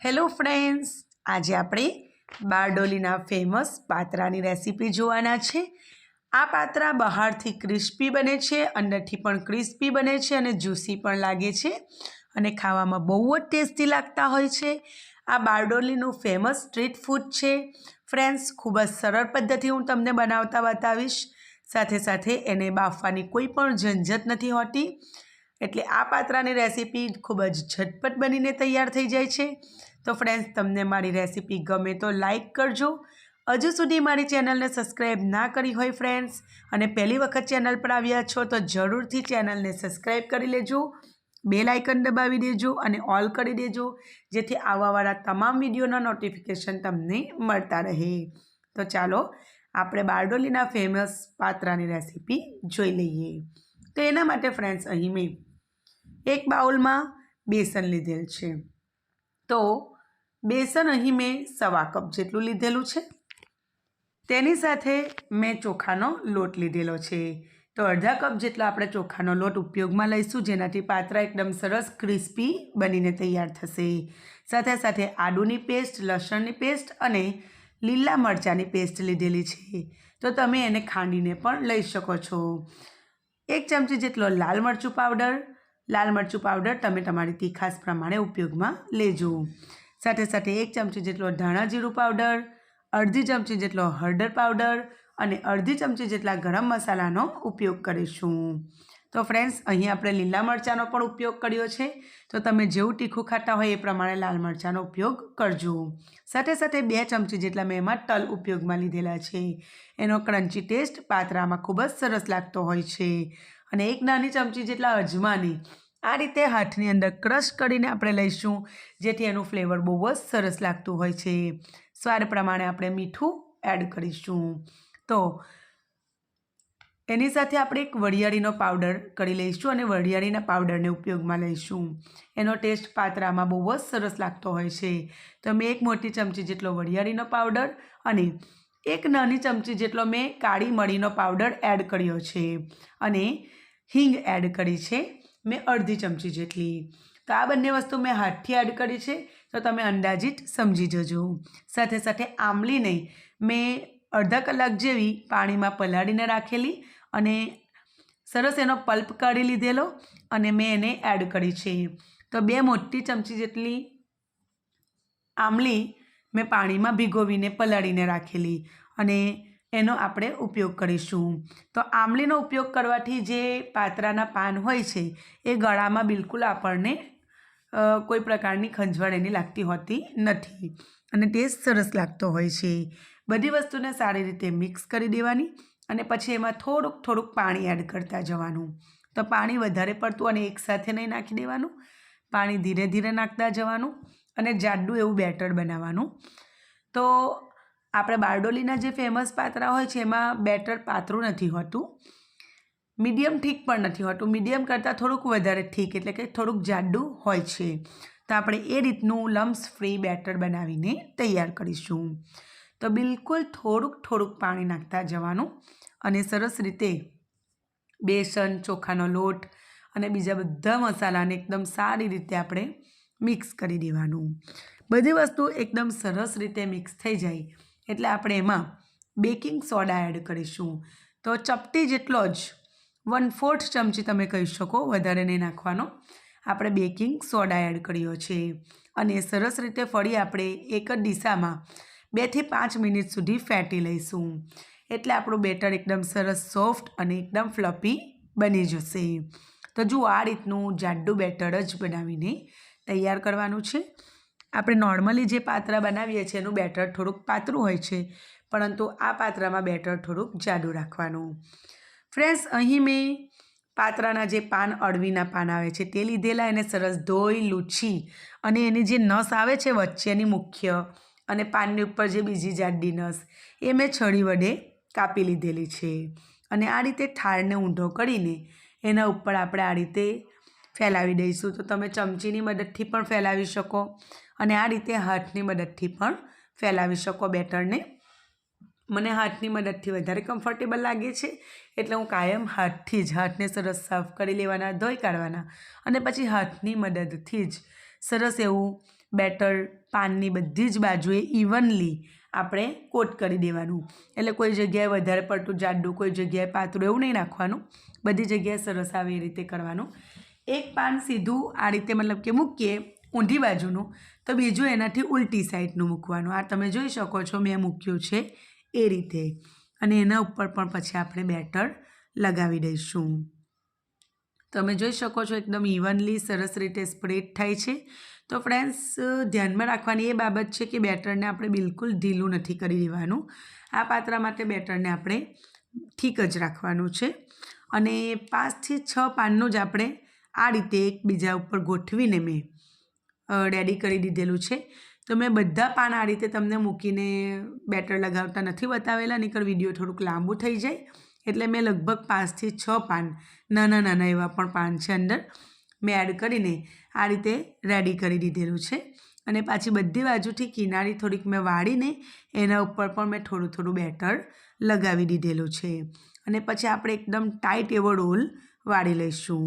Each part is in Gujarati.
હેલો ફ્રેન્ડ્સ, આજે આપણે બારડોલીના ફેમસ પાત્રાની રેસીપી જોવાના છે. આ પાત્રા બહારથી ક્રિસ્પી બને છે, અંદરથી પણ ક્રિસ્પી બને છે અને જ્યુસી પણ લાગે છે અને ખાવામાં બહુ જ ટેસ્ટી લાગતા હોય છે. આ બારડોલીનું ફેમસ સ્ટ્રીટ ફૂડ છે. ફ્રેન્ડ્સ, ખૂબ જ સરળ પદ્ધતિ હું તમને બનાવતા બતાવીશ. સાથે સાથે એને બાફવાની કોઈ પણ ઝંઝટ નથી હોતી. એટલે આ પાત્રાની રેસીપી ખૂબ જ ઝટપટ બનીને તૈયાર થઈ જાય છે. તો ફ્રેન્ડ્સ તમને મારી રેસીપી ગમે તો લાઇક કરજો. હજુ સુધી મારી ચેનલને સબસ્ક્રાઈબ ના કરી હોય ફ્રેન્ડ્સ અને પહેલી વખત ચેનલ પર આવ્યા છો તો જરૂરથી ચેનલને સબસ્ક્રાઈબ કરી લેજો. બેલ આઇકન દબાવી દેજો અને ઓલ કરી દેજો, જેથી આવવાવાળા તમામ વિડીયોના નોટિફિકેશન તમને મળતા રહે. તો ચાલો, આપણે બારડોલીના ફેમસ પાત્રાની રેસીપી જોઈ લઈએ. તો એના માટે ફ્રેન્ડ્સ અહીં મેં એક બાઉલમાં બેસન લીધેલ છે. તો બેસન અહીં મેં સવા કપ જેટલું લીધેલું છે. તેની સાથે મેં ચોખાનો લોટ લીધેલો છે. તો અડધા કપ જેટલો આપણે ચોખાનો લોટ ઉપયોગમાં લઈશું, જેનાથી પાત્રા એકદમ સરસ ક્રિસ્પી બનીને તૈયાર થશે. સાથે સાથે આદુની પેસ્ટ, લસણની પેસ્ટ અને લીલા મરચાંની પેસ્ટ લીધેલી છે. તો તમે એને ખાંડીને પણ લઈ શકો છો. એક ચમચી જેટલો લાલ મરચું પાવડર લાલ મરચું પાવડર તમે તમારી તીખાસ પ્રમાણે ઉપયોગમાં લેજો. સાથે સાથે એક ચમચી જેટલો ધાણા જીરું પાવડર, અડધી ચમચી જેટલો હળદર પાવડર અને અડધી ચમચી જેટલા ગરમ મસાલાનો ઉપયોગ કરીશું. તો ફ્રેન્ડ્સ અહીં આપણે લીલા મરચાંનો પણ ઉપયોગ કર્યો છે. તો તમે જેવું તીખું ખાતા હોય એ પ્રમાણે લાલ મરચાંનો ઉપયોગ કરજો. સાથે સાથે બે ચમચી જેટલા મેં એમાં તલ ઉપયોગમાં લીધેલા છે. એનો ક્રન્ચી ટેસ્ટ પાત્રામાં ખૂબ જ સરસ લાગતો હોય છે. અને એક નાની ચમચી જેટલા અજમાની આ રીતે હાથની અંદર ક્રશ કરીને આપણે લઈશું, જેથી એનું ફ્લેવર બહુ જ સરસ લાગતું હોય છે. સ્વાદ પ્રમાણે આપણે મીઠું એડ કરીશું. તો એની સાથે આપણે એક વરિયાળીનો પાવડર કરી લઈશું અને વરિયાળીના પાવડરને ઉપયોગમાં લઈશું. એનો ટેસ્ટ પાત્રામાં બહુ જ સરસ લાગતો હોય છે. તો મેં એક મોટી ચમચી જેટલો વરિયાળીનો પાવડર અને એક નાની ચમચી જેટલો મેં કાળી મરીનો પાવડર એડ કર્યો છે અને હિંગ એડ કરી છે મેં અડધી ચમચી જેટલી. તો આ બંને વસ્તુ મેં હાથથી એડ કરી છે, તો તમે અંદાજિત સમજી જજો. સાથે સાથે આંબલીને મેં અડધા કલાક જેવી પાણીમાં પલાળીને રાખેલી અને સરસ એનો પલ્પ કાઢી લીધેલો અને મેં એને એડ કરી છે. તો બે મોટી ચમચી જેટલી આમલી મેં પાણીમાં ભીગોવીને પલાળીને રાખેલી અને એનો આપણે ઉપયોગ કરીશું. તો આમલીનો ઉપયોગ કરવાથી જે પાત્રાના પાન હોય છે, એ ગળામાં બિલકુલ આપણને કોઈ પ્રકારની ખંજવાળ એની લાગતી હોતી નથી અને ટેસ્ટ સરસ લાગતો હોય છે. બધી વસ્તુને સારી રીતે મિક્સ કરી દેવાની અને પછી એમાં થોડુંક થોડુંક પાણી એડ કરતા જવાનું. તો પાણી વધારે પડતું અને એકસાથે નહીં નાખી દેવાનું. પાણી ધીરે ધીરે નાખતા જવાનું. અને જાડું એવું બેટર બનાવવાનું. તો આપણે બારડોલીના જે ફેમસ પાત્રા હોય છે, એમાં બેટર પાતળું નથી હોતું. મીડિયમ ઠીક પણ નથી હોતું. મીડિયમ કરતાં થોડુંક વધારે ઠીક, એટલે કે થોડુંક જાડું હોય છે. તો આપણે એ રીતનું લમ્સ ફ્રી બેટર બનાવીને તૈયાર કરીશું. તો બિલકુલ થોડુંક થોડુંક પાણી નાખતા જવાનું અને સરસ રીતે બેસન, ચોખાનો લોટ અને બીજા બધા મસાલાને એકદમ સારી રીતે આપણે મિક્સ કરી દેવાનું. બધી વસ્તુ એકદમ સરસ રીતે મિક્સ થઈ જાય. એટલે આપણે એમાં બેકિંગ સોડા એડ કરીશું. તો ચપટી જેટલો જ વન ફોર્થ ચમચી તમે કહી શકો, વધારે નહીં નાખવાનો. આપણે બેકિંગ સોડા એડ કર્યો છે. અને સરસ રીતે ફરી આપણે એક જ દિશામાં બેથી પાંચ મિનિટ સુધી ફેટી લઈશું. એટલે આપણું બેટર એકદમ સરસ સોફ્ટ અને એકદમ ફ્લપી બની જશે. તો જુઓ આ રીતનું જાડું બેટર જ બનાવીને તૈયાર કરવાનું છે. આપણે નોર્મલી જે પાત્રા બનાવીએ છીએ એનું બેટર થોડુંક પાતળું હોય છે, પરંતુ આ પાત્રામાં બેટર થોડુંક જાડું રાખવાનું. ફ્રેન્ડ્સ અહીં મેં પાત્રાના જે પાન, અળવીના પાન આવે છે, તે લીધેલા એને સરસ ધોઈ, લૂછી અને એની જે નસ આવે છે વચ્ચેની મુખ્ય અને પાનની ઉપર જે બીજી જાડી નસ, એ મેં છડી વડે કાપી લીધેલી છે. અને આ રીતે ઠારને ઊંધો કરીને એના ઉપર આપણે આ રીતે ફેલાવી દઈશું. તો તમે ચમચીની મદદથી પણ ફેલાવી શકો અને આ રીતે હાથની મદદથી પણ ફેલાવી શકો બેટરને. મને હાથની મદદથી વધારે કમ્ફર્ટેબલ લાગે છે, એટલે હું કાયમ હાથથી જ હાથને સરસ સાફ કરી લેવાના, ધોઈ કાઢવાના અને પછી હાથની મદદથી જ સરસ એવું બેટર પાનની બધી જ બાજુએ ઇવનલી આપણે કોટ કરી દેવાનું. એટલે કોઈ જગ્યાએ વધારે પડતું જાડું, કોઈ જગ્યાએ પાતળું એવું નહીં નાખવાનું બધી જગ્યાએ સરસ આવે એ રીતે કરવાનું. એક પાન સીધું આ રીતે મતલબ કે મૂકીએ ઊંધી બાજુનું, તો બીજું એનાથી ઉલટી સાઈડનું મૂકવાનું. આ તમે જોઈ શકો છો મેં મૂક્યું છે એ રીતે. અને એના ઉપર પણ પછી આપણે બેટર લગાવી દઈશું. તમે જોઈ શકો છો એકદમ ઇવનલી સરસ રીતે સ્પ્રેડ થાય છે. તો ફ્રેન્ડ્સ ધ્યાનમાં રાખવાની એ બાબત છે કે બેટરને આપણે બિલકુલ ઢીલું નથી કરી દેવાનું. આ પાત્રા માટે બેટરને આપણે ઠીક જ રાખવાનું છે. અને પાંચથી છ પાનનું જ આપણે આ રીતે એકબીજા ઉપર ગોઠવીને મેં રેડી કરી દીધેલું છે. તો મેં બધા પાન આ રીતે તમને મૂકીને બેટર લગાવતા નથી બતાવેલા નીકળ વીડિયો થોડુંક લાંબુ થઈ જાય. એટલે મેં લગભગ પાંચથી છ પાન, નાના નાના એવા પણ પાન છે અંદર, મેં એડ કરીને આ રીતે રેડી કરી દીધેલું છે. અને પાછી બધી બાજુથી કિનારી થોડીક મેં વાળીને એના ઉપર પણ મેં થોડું થોડું બેટર લગાવી દીધેલું છે. અને પછી આપણે એકદમ ટાઈટ એવો રોલ વાળી લઈશું.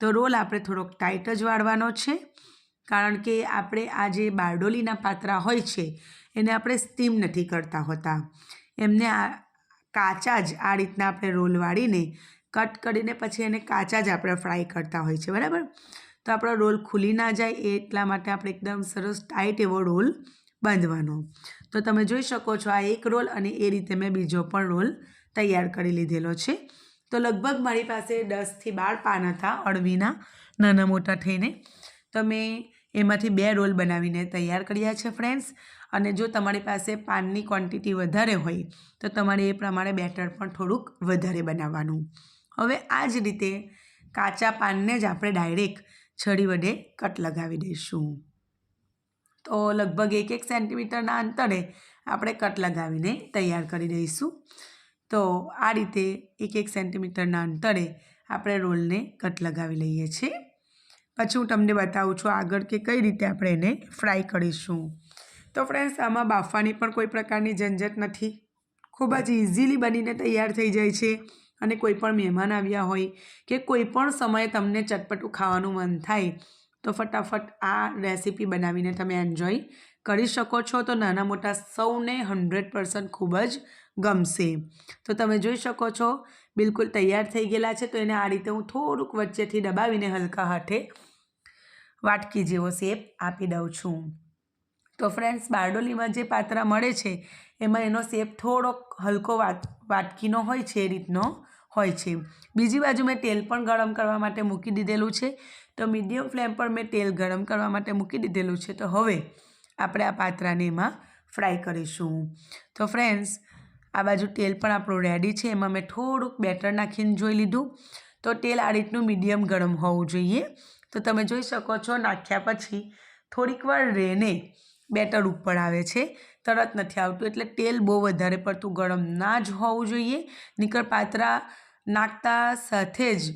તો રોલ આપણે થોડોક ટાઈટ જ વાળવાનો છે. કારણ કે આપણે આ જે બારડોલીના પાત્રા હોય છે, એને આપણે સ્ટીમ નથી કરતા હોતા. એમને આ કાચા જ આ રીતના આપણે રોલ વાળીને કટ કરીને પછી એને કાચા જ આપણે ફ્રાય કરતા હોય છે, બરાબર? તો આપણો રોલ ખુલી ના જાય એટલા માટે આપણે એકદમ સરસ ટાઈટ એવો રોલ બાંધવાનો. તો તમે જોઈ શકો છો આ એક રોલ અને એ રીતે મેં બીજો પણ રોલ તૈયાર કરી લીધેલો છે. તો લગભગ મારી પાસે દસથી બાર પાન હતા અળવીના, નાના મોટા થઈને. તો મેં એમાંથી બે રોલ બનાવીને તૈયાર કર્યા છે, ફ્રેન્ડ્સ. અને જો તમારી પાસે પાનની ક્વોન્ટિટી વધારે હોય, તો તમારે એ પ્રમાણે બેટર પણ થોડુંક વધારે બનાવવાનું. હવે આ જ રીતે કાચા પાનને જ આપણે ડાયરેક્ટ છડી વડે કટ લગાવી દઈશું. તો લગભગ એક એક સેન્ટીમીટરના અંતરે આપણે કટ લગાવીને તૈયાર કરી દઈશું. તો આ રીતે એક એક સેન્ટીમીટરના અંતરે આપણે રોલને કટ લગાવી લઈએ છીએ. પછી હું તમને બતાવું છું આગળ કે કઈ રીતે આપણે એને ફ્રાય કરીશું. તો ફ્રેન્ડ્સ, આમાં બાફવાની પણ કોઈ પ્રકારની ઝંઝટ નથી. ખૂબ જ ઇઝીલી બનીને તૈયાર થઈ જાય છે અને કોઈ પણ મહેમાન આવ્યા હોય કે કોઈ પણ સમયે તમને ચટપટું ખાવાનું મન થાય તો ફટાફટ આ રેસીપી બનાવીને તમે એન્જોય કરી શકો છો. તો નાના મોટા સૌને હંડ્રેડ પર્સન્ટ ખૂબ જ ગમશે. તો તમે જોઈ શકો છો, બિલકુલ તૈયાર થઈ ગયેલા છે. તો એને આ રીતે હું થોડુંક વચ્ચેથી દબાવીને હલકા હાથે વાટકી જેવો શેપ આપી દઉં છું. તો ફ્રેન્ડ્સ, બારડોલીમાં જે પાત્રા મળે છે, એમાં એનો શેપ થોડોક હલકો વાટ, વાટકીનો હોય છે, એ રીતનો હોય છે. બીજી બાજુ મેં તેલ પણ ગરમ કરવા માટે મૂકી દીધેલું છે. તો મીડિયમ ફ્લેમ પર મેં તેલ ગરમ કરવા માટે મૂકી દીધેલું છે. તો હવે આપણે આ પાત્રાને એમાં ફ્રાય કરીશું. તો ફ્રેન્ડ્સ આ બાજુ તેલ પણ આપણું રેડી છે. એમાં મેં થોડુંક બેટર નાખીને જોઈ લીધું. તો તેલ આ રીતનું મીડિયમ ગરમ હોવું જોઈએ. તો તમે જોઈ શકો છો, નાખ્યા પછી થોડીક વાર રેને બેટર ઉપર આવે છે. તરત નથી આવતું, એટલે તેલ બહુ વધારે પડતું ગરમ ના જ હોવું જોઈએ. નીકળ પાત્રા નાખતા સાથે જ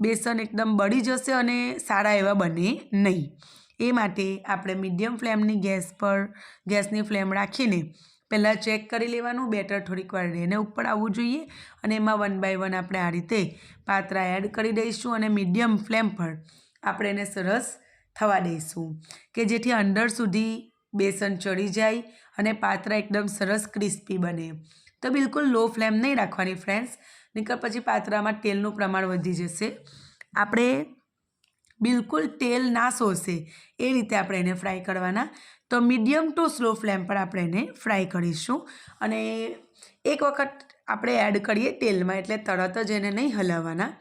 બેસન એકદમ બળી જશે અને સારા એવા બને નહીં. એ માટે આપણે મીડિયમ ફ્લેમની ગેસ પર, ગેસની ફ્લેમ રાખીને પહેલાં ચેક કરી લેવાનું બેટર થોડીક વાર રહીને ઉપર આવવું જોઈએ અને એમાં વન બાય વન આપણે આ રીતે પાત્રા એડ કરી દઈશું અને મીડિયમ ફ્લેમ પર આપણે એને સરસ થવા દઈશું કે જેથી અંદર સુધી બેસન ચડી જાય અને પાત્રા એકદમ સરસ ક્રિસ્પી બને. તો બિલકુલ લો ફ્લેમ નહીં રાખવાની ફ્રેન્ડ્સ નીકળ પછી પાત્રામાં તેલનું પ્રમાણ વધી જશે. આપણે બિલકુલ તેલ ના શોષે એ રીતે આપણે એને ફ્રાય કરવાના. તો મીડિયમ ટુ સ્લો ફ્લેમ પર આપણે એને ફ્રાય કરીશું. અને એક વખત આપણે એડ કરીએ તેલમાં એટલે તરત જ એને નહીં હલાવવાના.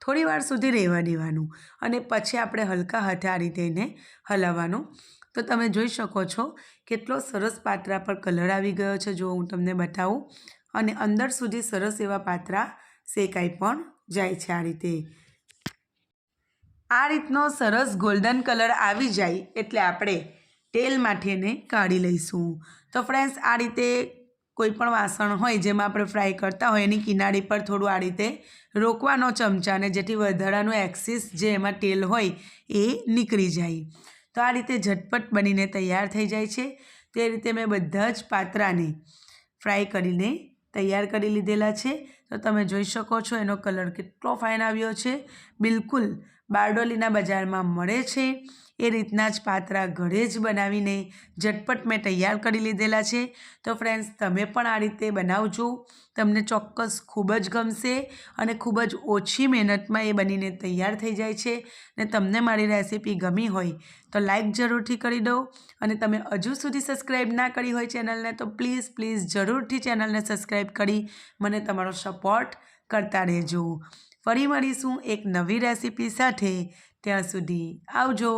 થોડી વાર સુધી રહેવા દેવાનું. અને પછી આપણે હલકા હાથે આ રીતે એને હલાવવાનું. તો તમે જોઈ શકો છો કેટલો સરસ પાત્રા પર કલર આવી ગયો છે. જો હું તમને બતાવું. અને અંદર સુધી સરસ એવા પાત્રા શેકાઈ પણ જાય છે આ રીતે. આ રીતનો સરસ ગોલ્ડન કલર આવી જાય એટલે આપણે તેલમાંથી એને કાઢી લઈશું. તો ફ્રેન્ડ્સ આ રીતે કોઈ પણ વાસણ હોય જેમાં આપણે ફ્રાય કરતા હોય, એની કિનારી પર થોડું આ રીતે રોકવાનો ચમચાને જેથી વધારાનું એક્સિસ જે એમાં તેલ હોય એ નીકળી જાય. તો આ રીતે ઝટપટ બનીને તૈયાર થઈ જાય છે. તે રીતે મેં બધા જ પાત્રાને ફ્રાય કરીને તૈયાર કરી લીધેલા છે. તો તમે જોઈ શકો છો એનો કલર કેટલો ફાઇન આવ્યો છે. બિલકુલ બારડોલીના બજારમાં મળે છે. એ રીતના જ પાત્રા ઘરે જ બનાવીને ઝટપટ મેં તૈયાર કરી લીધેલા છે. તો ફ્રેન્ડ્સ તમે પણ આ રીતે બનાવજો. તમને ચોક્કસ ખૂબ જ ગમશે અને ખૂબ જ ઓછી મહેનતમાં એ બનીને તૈયાર થઈ જાય છે ને તમને મારી રેસીપી ગમી હોય તો લાઈક જરૂરથી કરી દો અને તમે હજુ સુધી સબસ્ક્રાઈબ ના કરી હોય ચેનલને તો પ્લીઝ પ્લીઝ જરૂરથી ચેનલને સબસ્ક્રાઈબ કરી મને તમારો સપોર્ટ કરતા રહેજો. ફરી મળીશું એક નવી રેસીપી સાથે. ત્યાં સુધી આવજો.